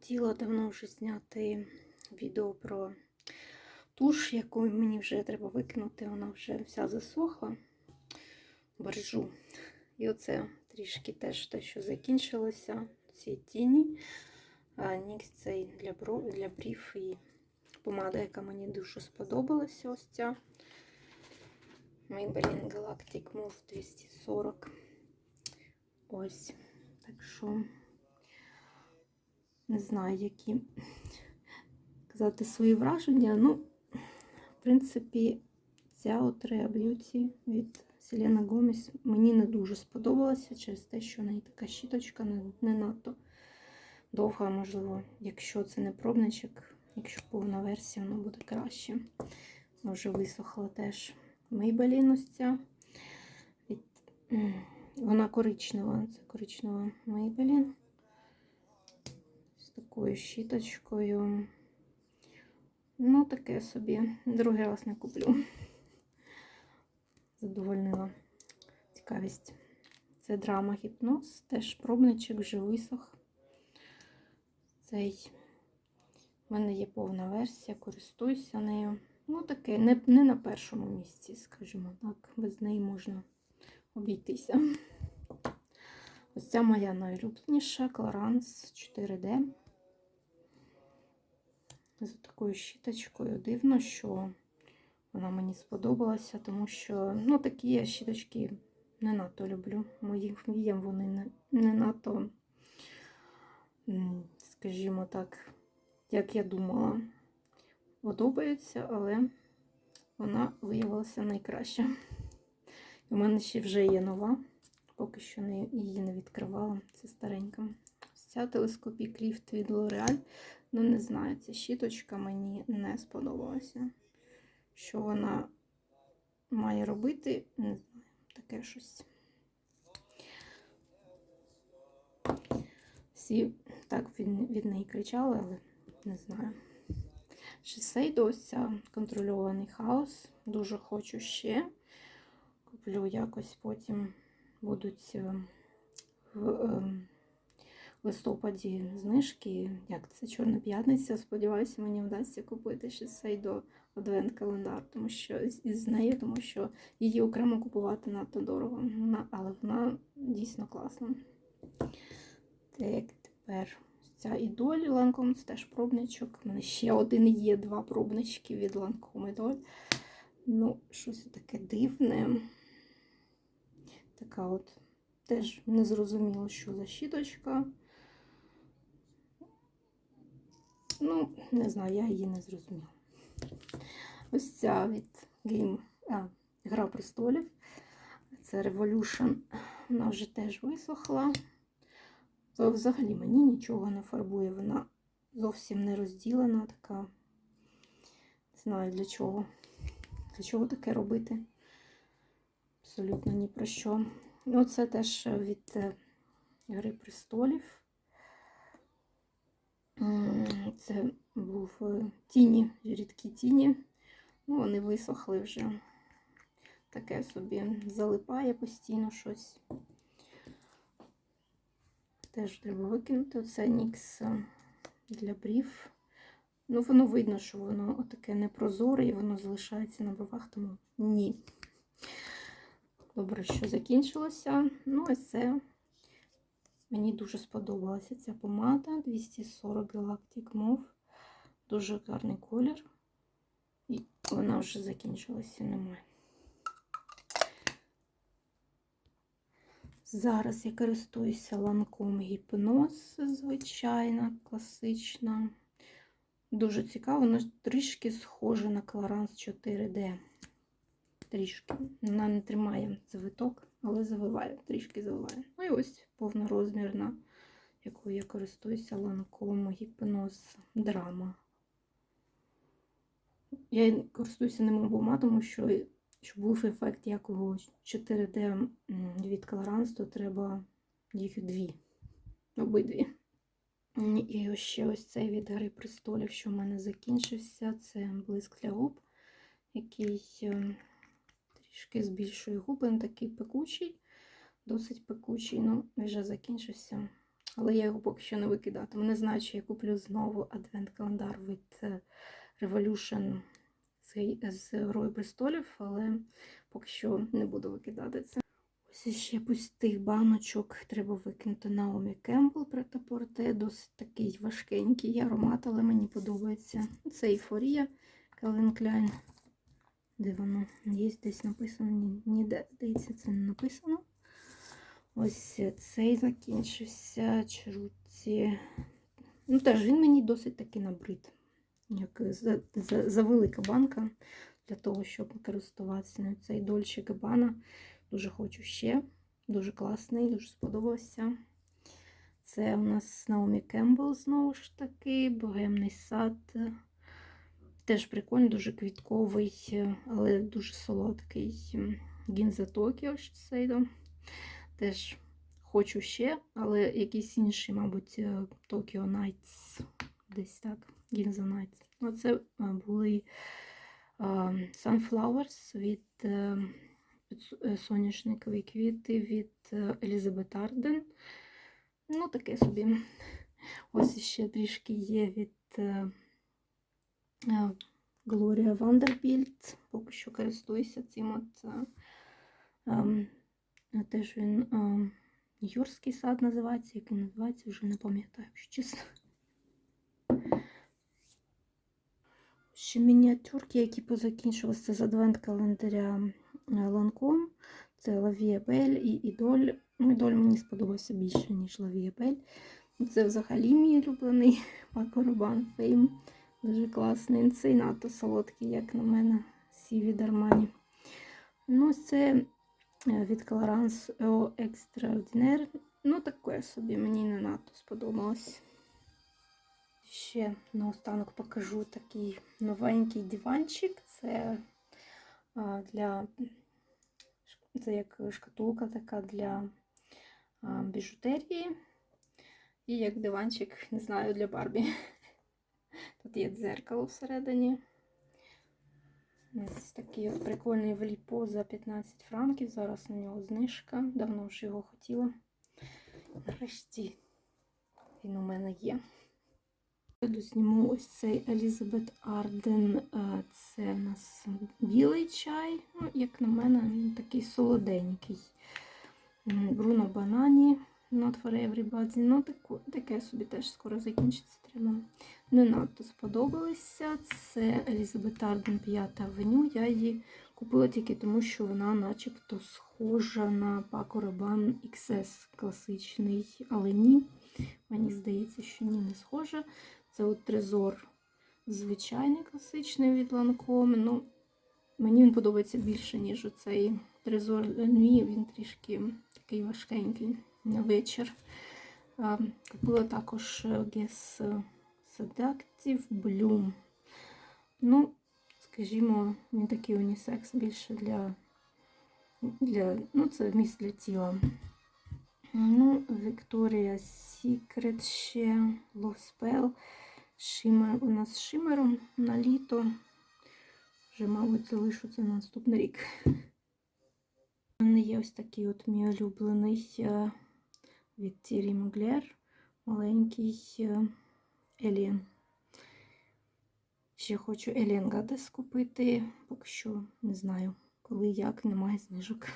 Хотіла давно вже зняти відео про туш, яку мені вже треба викинути, вона вже вся засохла. Боржу. І оце трішки теж те, що закінчилося, ці тіні. Нікс цей для бров, для брів і помада, яка мені дуже сподобалася. Ось ця. Maybelline Galactic Move 240. Ось. Так що не знаю, які казати свої враження. Ну, в принципі, ця от Rare Beauty від Селена Гомес мені не дуже сподобалася через те, що в неї така щіточка не, надто довга, можливо, якщо це не пробничок, якщо повна версія, воно буде краще. Вона вже висохла теж Maybelline ось ця. Вона коричнева, це коричнева Maybelline. Такою щіточкою. Ну, таке собі. Другий раз не куплю. Задовольнила цікавість. Це драма гіпноз, теж пробничок вже висох. Цей в мене є повна версія, користуюся нею. Ну, таке, не, не на першому місці, скажімо так, без неї можна обійтися. Ось ця моя найулюбленіша Clarins 4D. З такою щіточкою. Дивно, що вона мені сподобалася, тому що ну, такі я щіточки не надто люблю. Моїм віям вони не, не надто, скажімо так, як я думала, подобаються, але вона виявилася найкраща. У мене ще вже є нова, поки що не, її не відкривала. Це старенька. Ця телескопік ліфт від L'Oreal. Ну, не знаю, ця щіточка мені не сподобалася. Що вона має робити, не знаю, таке щось. Всі так від, від неї кричали, але не знаю. Шисейдо, ось контрольований хаос. Дуже хочу ще. Куплю якось потім будуть в листопаді знижки. Як це Чорна п'ятниця? Сподіваюся, мені вдасться купити Шисейдо адвент календар, тому що із нею, тому що її окремо купувати надто дорого. Але вона дійсно класна. Так, тепер ця ідоль Ланком, це теж пробничок. У мене ще один є, два пробнички від Ланком ідоль. Ну, щось таке дивне. Така от теж не зрозуміло, що за щіточка. Ну, не знаю, я її не зрозуміла. Ось ця від Game а, Гра престолів. Це Revolution. Вона вже теж висохла. Взагалі мені нічого не фарбує. Вона зовсім не розділена, така. Не знаю для чого. Для чого таке робити? Абсолютно ні про що. Ну, це теж від Гри престолів. Це був тіні, рідкі тіні. Ну, вони висохли вже. Таке собі залипає постійно щось. Теж треба викинути. Оце Нікс для брів. Ну, воно видно, що воно таке непрозоре і воно залишається на бровах, тому ні. Добре, що закінчилося. Ну, ось це. Мені дуже сподобалася ця помада 240 Galactic Move. Дуже гарний колір. І вона вже закінчилася, немає. Зараз я користуюся ланком гіпноз, звичайна, класична. Дуже цікаво, вона трішки схожа на Clarins 4D. Трішки. Вона не тримає завиток, але завиває, трішки завиває. Ну і ось повнорозмірна, якою я користуюся ланком гіпноз драма. Я користуюся ним обома, тому що, щоб був ефект як у 4D від Clarins, то треба їх дві. Обидві. І ось ще ось цей від Гри престолів, що в мене закінчився. Це блиск для губ, який трішки збільшує губи, він такий пекучий, досить пекучий, ну, вже закінчився. але я його поки що не викидатиму. Не знаю, чи я куплю знову адвент-календар від е, Revolution з, Грою престолів, але поки що не буду викидати це. Ось іще пустих баночок треба викинути Наомі Кемпбелл претапорте. Досить такий важкенький аромат, але мені подобається. Це ейфорія Calvin Klein. Де воно? Є десь написано? Ні, ніде, здається, це не написано. Ось цей закінчився. Чаруті. Ну, теж він мені досить таки набрид. Як за, за, за велика банка для того, щоб користуватися. Цей Дольче Габана. Дуже хочу ще. Дуже класний, дуже сподобався. Це у нас Наомі Кембл, знову ж таки, богемний сад. Теж прикольний, дуже квітковий, але дуже солодкий. Гінза Токіо Шісейдо. Теж хочу ще, але якийсь інший, мабуть, Токіо Найтс. Десь так. Гінза Найтс. Оце е, були е, Sunflowers від е, е, соняшникові квіти від е, Елізабет Арден. Ну, таке собі. Ось ще трішки є від е, е, Глорія Вандербільд. Поки що користуюся цим от. е, ем, е, Теж він е, Юрський сад називається, як він називається, вже не пам'ятаю, якщо чесно. Ще мініатюрки, які позакінчувалися з адвент-календаря е, Ланком. Це Лавія Бель і Ідоль. Ну, Ідоль мені сподобався більше, ніж Лавія Бель. Це взагалі мій улюблений Рубан Фейм. Дуже класний. Цей надто солодкий, як на мене, всі від Армані. Ну, це е, від Clarins Eau Extraordinaire. Ну, таке собі мені не надто сподобалось. Ще наостанок покажу такий новенький диванчик. Це для це як шкатулка така для біжутерії. І як диванчик, не знаю, для Барбі. Тут є дзеркало всередині. Ось такий от прикольний вліпо за 15 франків. Зараз на нього знижка. Давно вже його хотіла. Нарешті він у мене є. Я зніму ось цей Елізабет Арден. е, Це в нас білий чай. Ну, як на мене, він такий солоденький. Бруно Банані. Not for everybody. Ну, таку, таке собі теж скоро закінчиться. Треба. Не надто сподобалися. Це Елізабет Арден 5 авеню. Я її купила тільки тому, що вона начебто схожа на Paco Rabanne XS класичний, але ні. Мені здається, що ні, не схожа. Це от трезор звичайний класичний від Lancome. Ну, мені він подобається більше, ніж оцей трезор. Він трішки такий важкенький вечір. Купила також Guess Seductive Bloom. Ну, скажімо, він такий унісекс більше для, для ну, це місць для тіла. Ну, Victoria's Secret ще Love Spell. Шимер, у нас з шимером на літо. Вже, мабуть, залишу це на наступний рік. У мене є ось такий от мій улюблений е, від Тірі МГлер Маленький е, Елін. Ще хочу Елін Гадес купити, поки що не знаю, коли як, немає знижок.